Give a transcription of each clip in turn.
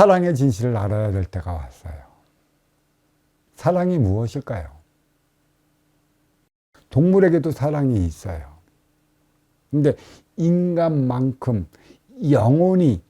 사랑의 진실을 알아야 될 때가 왔어요. 사랑이 무엇일까요? 동물에게도 사랑이 있어요. 근데 인간만큼 영혼이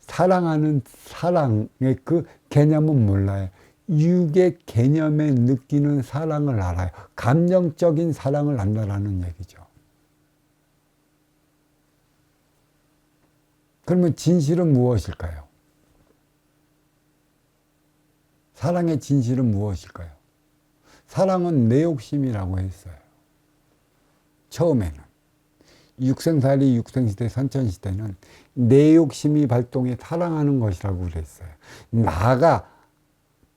사랑하는 사랑의 그 개념은 몰라요. 육의 개념에 느끼는 사랑을 알아요. 감정적인 사랑을 안다라는 얘기죠. 그러면 진실은 무엇일까요? 사랑의 진실은 무엇일까요? 사랑은 내 욕심이라고 했어요. 처음에는. 육생살이 육생시대 선천시대는 내 욕심이 발동해 사랑하는 것이라고 그랬어요. 나가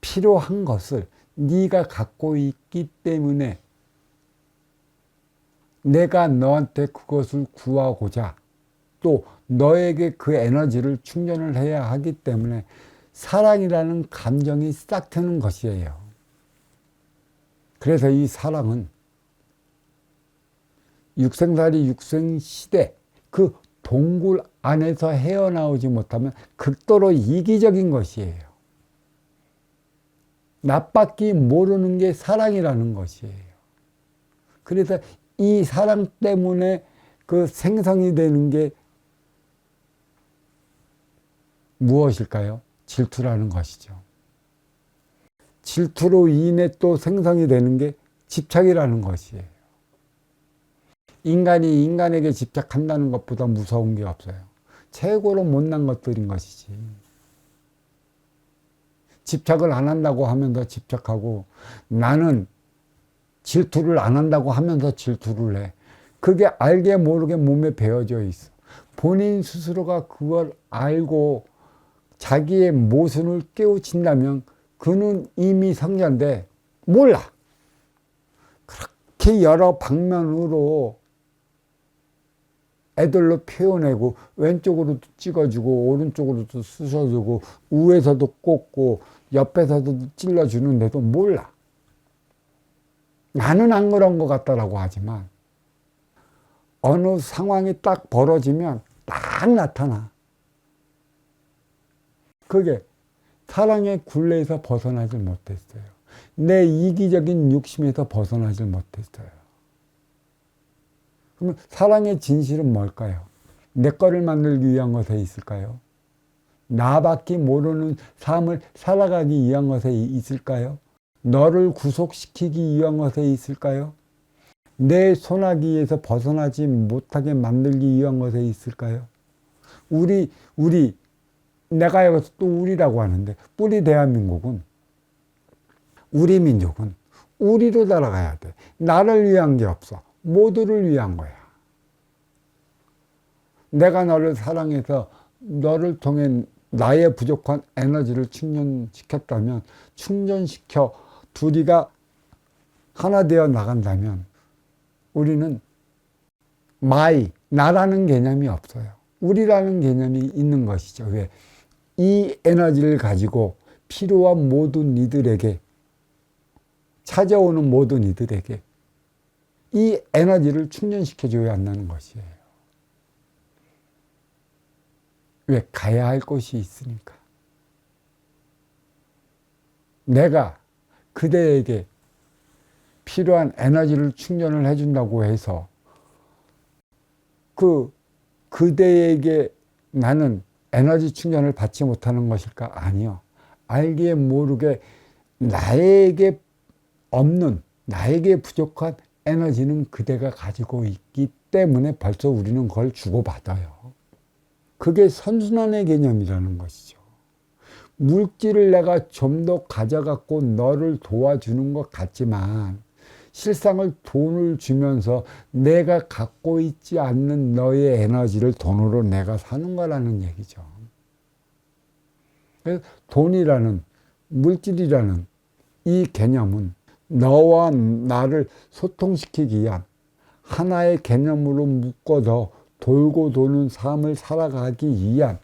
필요한 것을 네가 갖고 있기 때문에 내가 너한테 그것을 구하고자 또 너에게 그 에너지를 충전을 해야 하기 때문에 사랑이라는 감정이 싹 트는 것이에요. 그래서 이 사랑은 육생살이 육생시대 그 동굴 안에서 헤어나오지 못하면 극도로 이기적인 것이에요. 나밖에 모르는 게 사랑이라는 것이에요. 그래서 이 사랑 때문에 그 생성이 되는 게 무엇일까요? 질투라는 것이죠. 질투로 인해 또 생성이 되는 게 집착이라는 것이에요. 인간이 인간에게 집착한다는 것보다 무서운 게 없어요. 최고로 못난 것들인 것이지. 집착을 안 한다고 하면서 집착하고 나는 질투를 안 한다고 하면서 질투를 해. 그게 알게 모르게 몸에 배어져 있어. 본인 스스로가 그걸 알고 자기의 모순을 깨우친다면 그는 이미 성자인데 몰라. 그렇게 여러 방면으로 애들로 표현하고 왼쪽으로도 찍어주고 오른쪽으로도 쑤셔주고 우에서도 꽂고 옆에서도 찔러주는데도 몰라. 나는 안 그런 것 같다라고 하지만 어느 상황이 딱 벌어지면 딱 나타나. 그게 사랑의 굴레에서 벗어나질 못했어요. 내 이기적인 욕심에서 벗어나질 못했어요. 그러면 사랑의 진실은 뭘까요? 내 거를 만들기 위한 것에 있을까요? 나밖에 모르는 삶을 살아가기 위한 것에 있을까요? 너를 구속시키기 위한 것에 있을까요? 내 소나기에서 벗어나지 못하게 만들기 위한 것에 있을까요? 우리, 우리, 내가 여기서 또 우리라고 하는데, 뿌리 대한민국은, 우리 민족은 우리로 따라가야 돼. 나를 위한 게 없어. 모두를 위한 거야. 내가 너를 사랑해서 너를 통해 나의 부족한 에너지를 충전시켰다면, 충전시켜 둘이가 하나 되어 나간다면, 우리는 마이, 나라는 개념이 없어요. 우리라는 개념이 있는 것이죠. 왜? 이 에너지를 가지고 필요한 모든 이들에게, 찾아오는 모든 이들에게 이 에너지를 충전시켜줘야 한다는 것이에요. 왜? 가야 할 곳이 있으니까. 내가 그대에게 필요한 에너지를 충전을 해준다고 해서 그 그대에게 나는 에너지 충전을 받지 못하는 것일까? 아니요. 알게 모르게 나에게 없는 나에게 부족한 에너지는 그대가 가지고 있기 때문에 벌써 우리는 그걸 주고받아요. 그게 선순환의 개념이라는 것이죠. 물질을 내가 좀 더 가져갖고 너를 도와주는 것 같지만 실상을 돈을 주면서 내가 갖고 있지 않는 너의 에너지를 돈으로 내가 사는 거라는 얘기죠. 돈이라는 물질이라는 이 개념은 너와 나를 소통시키기 위한 하나의 개념으로 묶어서 돌고 도는 삶을 살아가기 위한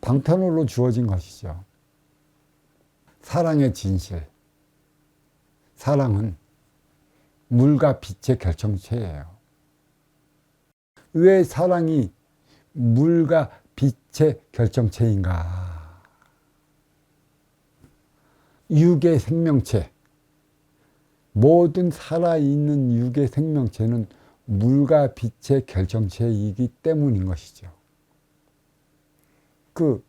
방편으로 주어진 것이죠. 사랑의 진실. 사랑은 물과 빛의 결정체예요. 왜 사랑이 물과 빛의 결정체인가? 육의 생명체. 모든 살아있는 육의 생명체는 물과 빛의 결정체이기 때문인 것이죠. 그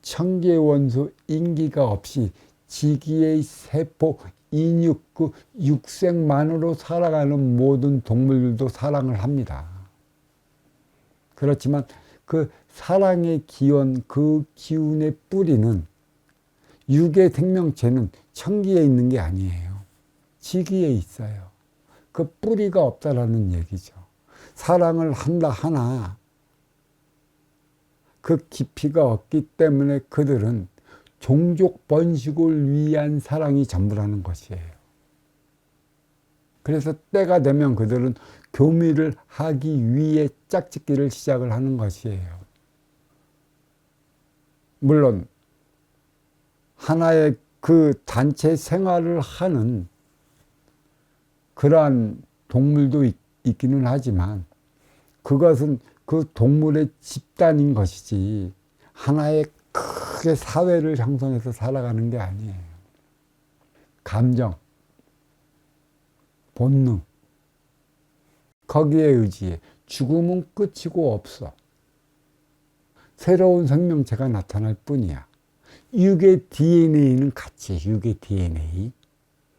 청기의 원소 인기가 없이 지기의 세포 인육 그 육색만으로 살아가는 모든 동물들도 사랑을 합니다. 그렇지만 그 사랑의 기원 그 기운의 뿌리는 육의 생명체는 청기에 있는 게 아니에요. 지기에 있어요. 그 뿌리가 없다라는 얘기죠. 사랑을 한다 하나 그 깊이가 없기 때문에 그들은 종족 번식을 위한 사랑이 전부라는 것이에요. 그래서 때가 되면 그들은 교미를 하기 위해 짝짓기를 시작을 하는 것이에요. 물론 하나의 그 단체 생활을 하는 그러한 동물도 있, 있기는 하지만 그것은 그 동물의 집단인 것이지 하나의 크게 사회를 형성해서 살아가는 게 아니에요. 감정, 본능, 거기에 의지해 죽음은 끝이고 없어. 새로운 생명체가 나타날 뿐이야. 육의 DNA는 같이 육의 DNA.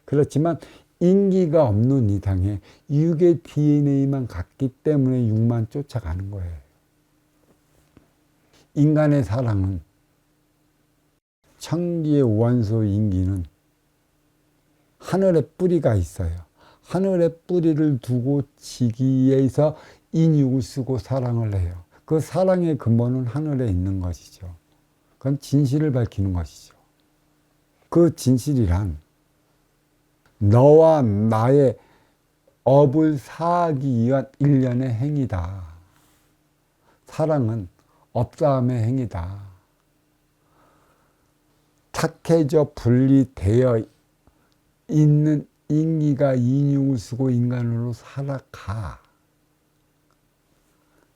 그렇지만 인기가 없는 이상에 육의 DNA만 같기 때문에 육만 쫓아가는 거예요. 인간의 사랑은 청기의 원소 인기는 하늘의 뿌리가 있어요. 하늘의 뿌리를 두고 지기에서 인육을 쓰고 사랑을 해요. 그 사랑의 근본은 하늘에 있는 것이죠. 그건 진실을 밝히는 것이죠. 그 진실이란 너와 나의 업을 사하기 위한 일련의 행위다. 사랑은 업사함의 행위다. 착해져 분리되어 있는 인기가 인육을 쓰고 인간으로 살아가.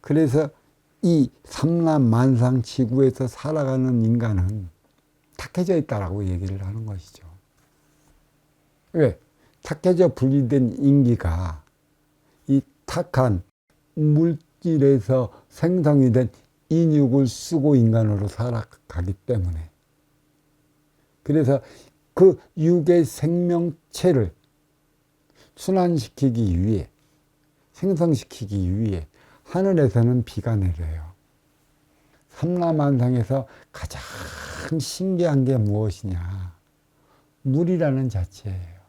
그래서 이 삼라만상 지구에서 살아가는 인간은 착해져 있다라고 얘기를 하는 것이죠. 왜? 탁해져 분리된 인기가 이 탁한 물질에서 생성이 된 인육을 쓰고 인간으로 살아가기 때문에 그래서 그 육의 생명체를 순환시키기 위해 생성시키기 위해 하늘에서는 비가 내려요. 삼라만상에서 가장 신기한 게 무엇이냐? 물이라는 자체예요.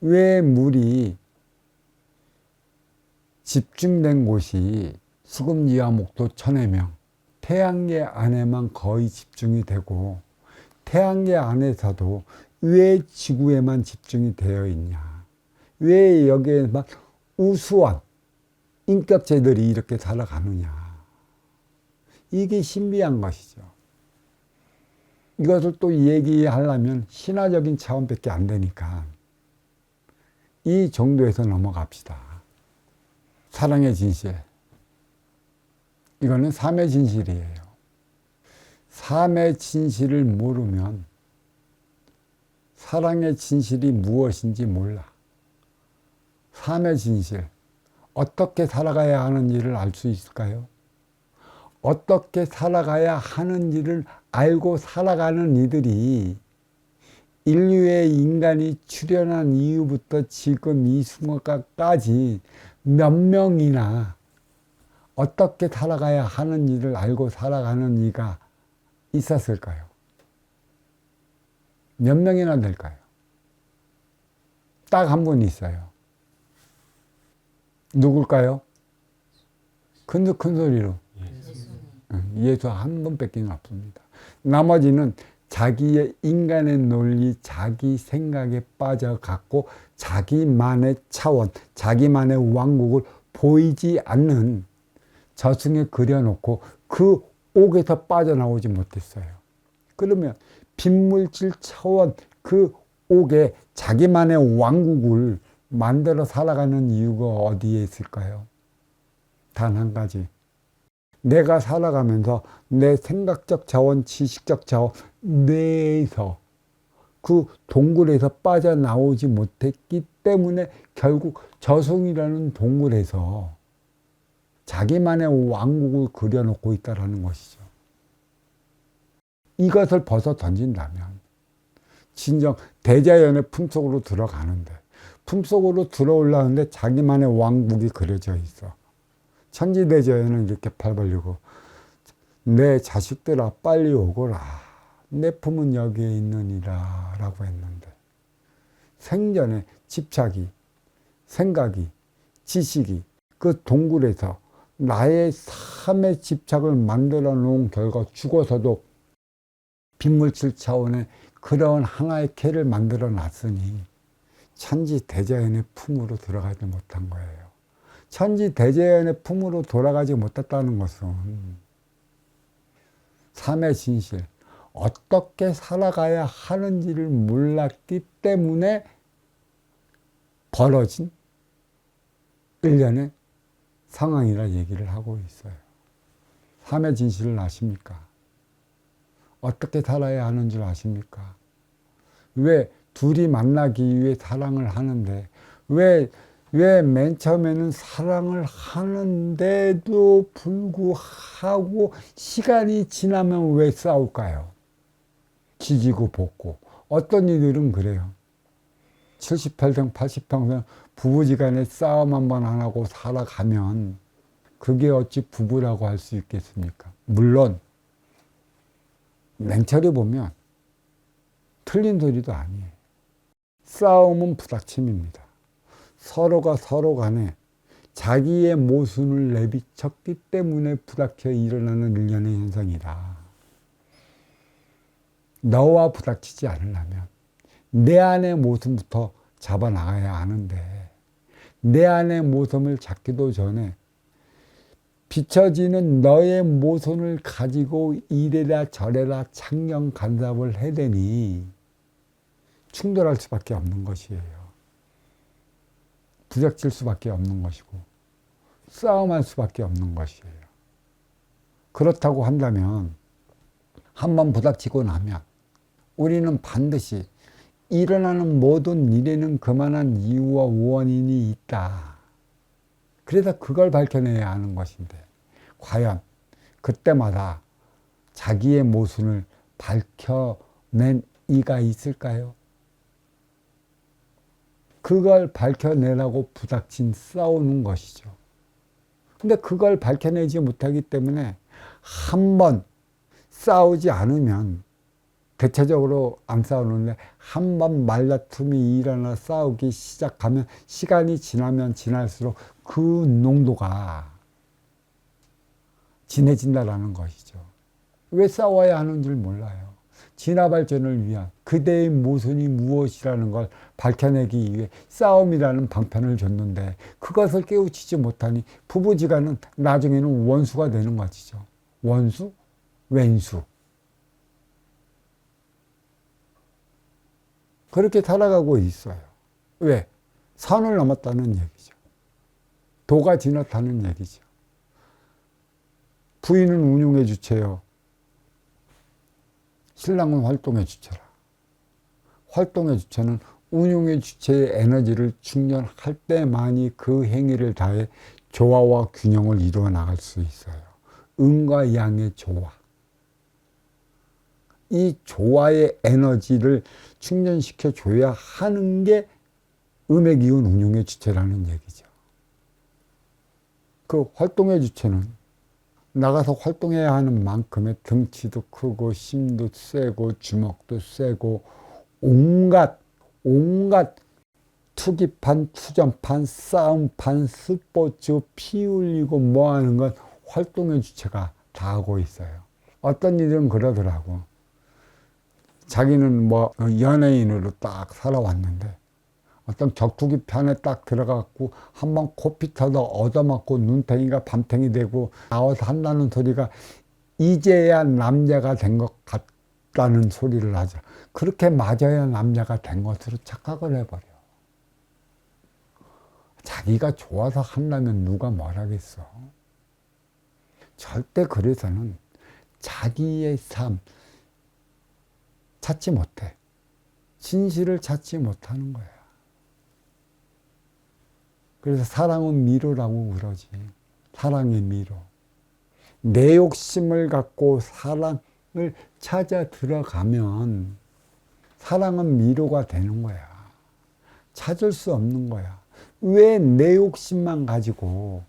왜 물이 집중된 곳이 수금리와 목도 천해명 태양계 안에만 거의 집중이 되고 태양계 안에서도 왜 지구에만 집중이 되어 있냐 왜 여기에만 우수한 인격체들이 이렇게 살아가느냐 이게 신비한 것이죠 이것을 또 얘기하려면 신화적인 차원밖에 안 되니까 이 정도에서 넘어갑시다. 사랑의 진실. 이거는 삶의 진실이에요. 삶의 진실을 모르면 사랑의 진실이 무엇인지 몰라. 삶의 진실. 어떻게 살아가야 하는지를 알수 있을까요? 어떻게 살아가야 하는지를 알고 살아가는 이들이 인류의 인간이 출현한 이후부터 지금 이 순간까지 몇 명이나 어떻게 살아가야 하는 일을 알고 살아가는 이가 있었을까요? 몇 명이나 될까요? 딱 한 분 있어요. 누굴까요? 큰, 큰 소리로. 예수 한 분밖에 없습니다. 나머지는 자기의 인간의 논리, 자기 생각에 빠져갖고 자기만의 차원, 자기만의 왕국을 보이지 않는 저승에 그려놓고 그 옥에서 빠져나오지 못했어요. 그러면 빈물질 차원 그 옥에 자기만의 왕국을 만들어 살아가는 이유가 어디에 있을까요? 단 한 가지. 내가 살아가면서 내 생각적 자원, 지식적 자원, 뇌에서 그 동굴에서 빠져나오지 못했기 때문에 결국 저승이라는 동굴에서 자기만의 왕국을 그려놓고 있다라는 것이죠. 이것을 벗어 던진다면 진정 대자연의 품속으로 들어가는데 품속으로 들어올라는데 자기만의 왕국이 그려져 있어. 천지대자연은 이렇게 팔 벌리고 내 자식들아 빨리 오거라. 내 품은 여기에 있느니라 라고 했는데 생전에 집착이 생각이 지식이 그 동굴에서 나의 삶의 집착을 만들어 놓은 결과 죽어서도 빗물칠 차원의 그런 하나의 캐를 만들어 놨으니 천지 대자연의 품으로 들어가지 못한 거예요. 천지 대자연의 품으로 돌아가지 못했다는 것은 삶의 진실, 어떻게 살아가야 하는지를 몰랐기 때문에 벌어진 일련의 상황이라 얘기를 하고 있어요. 삶의 진실을 아십니까? 어떻게 살아야 하는 줄 아십니까? 왜 둘이 만나기 위해 사랑을 하는데 왜 왜 맨 처음에는 사랑을 하는데도 불구하고 시간이 지나면 왜 싸울까요? 지지고 볶고 어떤 이들은 그래요. 78평, 80평생 부부지간에 싸움 한 번 안 하고 살아가면 그게 어찌 부부라고 할 수 있겠습니까? 물론 냉철히 보면 틀린 소리도 아니에요. 싸움은 부닥침입니다. 서로가 서로 간에 자기의 모순을 내비쳤기 때문에 부닥쳐 일어나는 일련의 현상이다. 너와 부닥치지 않으려면 내 안의 모습부터 잡아 나가야 하는데 내 안의 모습을 잡기도 전에 비춰지는 너의 모손을 가지고 이래라 저래라 창녕 간섭을 해대니 충돌할 수밖에 없는 것이에요. 부닥칠 수밖에 없는 것이고 싸움할 수밖에 없는 것이에요. 그렇다고 한다면 한 번 부닥치고 나면 우리는 반드시 일어나는 모든 일에는 그만한 이유와 원인이 있다. 그래서 그걸 밝혀내야 하는 것인데, 과연 그때마다 자기의 모순을 밝혀낸 이가 있을까요? 그걸 밝혀내라고 부닥친 싸우는 것이죠. 근데 그걸 밝혀내지 못하기 때문에 한 번 싸우지 않으면 대체적으로 안 싸우는데 한 번 말다툼이 일어나 싸우기 시작하면 시간이 지나면 지날수록 그 농도가 진해진다라는 것이죠. 왜 싸워야 하는지 몰라요. 진화 발전을 위한 그대의 모순이 무엇이라는 걸 밝혀내기 위해 싸움이라는 방편을 줬는데 그것을 깨우치지 못하니 부부지간은 나중에는 원수가 되는 것이죠. 원수, 왼수. 그렇게 살아가고 있어요. 왜? 선을 넘었다는 얘기죠. 도가 지났다는 얘기죠. 부인은 운용의 주체요. 신랑은 활동의 주체라. 활동의 주체는 운용의 주체의 에너지를 충전할 때만이 그 행위를 다해 조화와 균형을 이루어 나갈 수 있어요. 음과 양의 조화. 이 조화의 에너지를 충전시켜 줘야 하는 게 음의 기운 운용의 주체라는 얘기죠. 그 활동의 주체는 나가서 활동해야 하는 만큼의 등치도 크고 힘도 세고 주먹도 세고 온갖 온갖 투기판, 투전판, 싸움판, 스포츠, 피 흘리고 뭐 하는 건 활동의 주체가 다 하고 있어요. 어떤 이들은 그러더라고. 자기는 뭐 연예인으로 딱 살아왔는데 어떤 격투기 편에 딱 들어가갖고 한 번 코피터도 얻어맞고 눈탱이가 밤탱이 되고 나와서 한다는 소리가 이제야 남자가 된 것 같다는 소리를 하죠. 그렇게 맞아야 남자가 된 것으로 착각을 해버려. 자기가 좋아서 한다면 누가 뭘 하겠어. 절대 그래서는 자기의 삶 찾지 못해. 진실을 찾지 못하는 거야. 그래서 사랑은 미로라고 그러지. 사랑의 미로. 내 욕심을 갖고 사랑을 찾아 들어가면 사랑은 미로가 되는 거야. 찾을 수 없는 거야. 왜 내 욕심만 가지고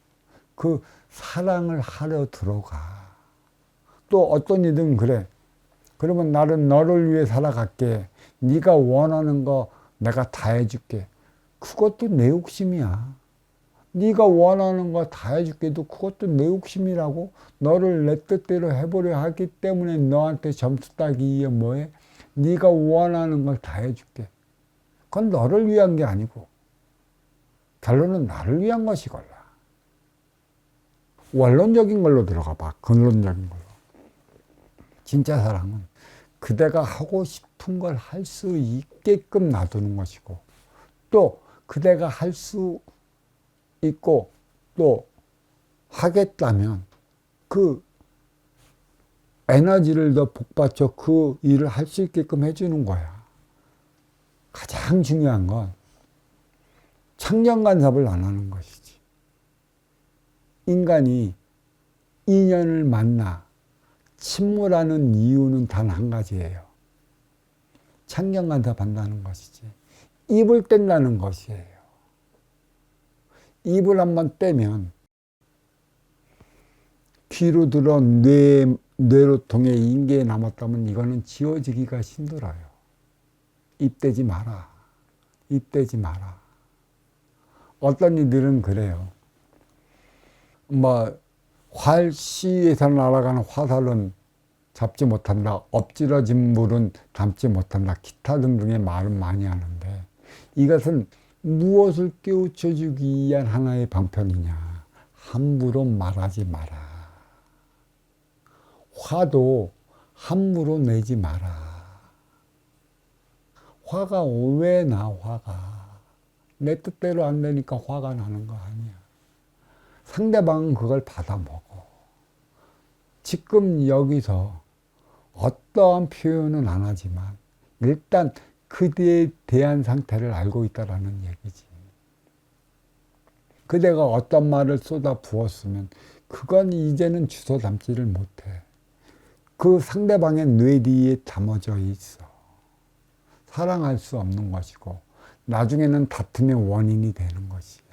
그 사랑을 하려 들어가. 또 어떤 이든 그래. 그러면 나는 너를 위해 살아갈게. 네가 원하는 거 내가 다 해줄게. 그것도 내 욕심이야. 네가 원하는 거 다 해줄게도 그것도 내 욕심이라고 너를 내 뜻대로 해보려 하기 때문에 너한테 점수 따기 위해 뭐해? 네가 원하는 걸 다 해줄게. 그건 너를 위한 게 아니고 결론은 나를 위한 것이걸라. 원론적인 걸로 들어가 봐. 근론적인 걸로. 진짜 사랑은 그대가 하고 싶은 걸 할 수 있게끔 놔두는 것이고 또 그대가 할 수 있고 또 하겠다면 그 에너지를 더 복받쳐 그 일을 할 수 있게끔 해주는 거야. 가장 중요한 건 창년 간섭을 안 하는 것이지. 인간이 인연을 만나 침몰하는 이유는 단 한 가지예요. 창년 간섭 한다는 것이지. 입을 뗀다는 것이에요. 입을 한번 떼면 귀로 들어 뇌, 뇌로 통해 인계에 남았다면 이거는 지워지기가 힘들어요. 입 떼지 마라. 입 떼지 마라. 어떤 이들은 그래요. 뭐, 활시에서 날아가는 화살은 잡지 못한다. 엎질러진 물은 담지 못한다. 기타 등등의 말은 많이 하는데 이것은 무엇을 깨우쳐 주기 위한 하나의 방편이냐. 함부로 말하지 마라. 화도 함부로 내지 마라. 화가 왜 나, 화가. 내 뜻대로 안 되니까 화가 나는 거 아니야. 상대방은 그걸 받아 먹어. 지금 여기서 어떠한 표현은 안 하지만 일단 그대에 대한 상태를 알고 있다라는 얘기지. 그대가 어떤 말을 쏟아 부었으면 그건 이제는 주워 담지를 못해. 그 상대방의 뇌 뒤에 담아져 있어. 사랑할 수 없는 것이고 나중에는 다툼의 원인이 되는 것이.